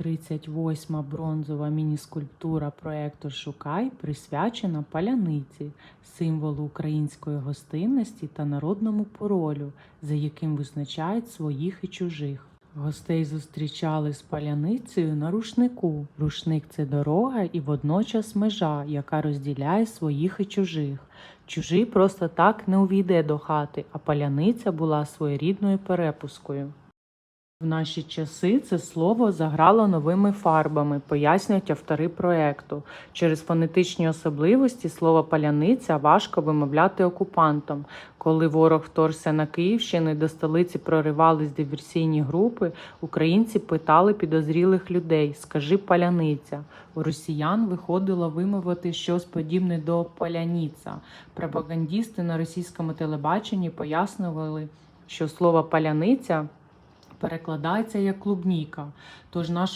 38-ма бронзова мініскульптура проекту Шукай присвячена паляниці, символу української гостинності та народному паролю, за яким визначають своїх і чужих. Гостей зустрічали з паляницею на рушнику. Рушник це дорога і водночас межа, яка розділяє своїх і чужих. Чужий просто так не увійде до хати, а паляниця була своєрідною перепускою. В наші часи це слово заграло новими фарбами, пояснюють автори проекту. Через фонетичні особливості слово паляниця важко вимовляти окупантам. Коли ворог вторгся на Київщину до столиці проривались диверсійні групи, українці питали підозрілих людей: скажи паляниця. У росіян виходило вимовити щось подібне до паляніця. Пропагандісти на російському телебаченні пояснювали, що слово паляниця перекладається як клубніка. Тож нашу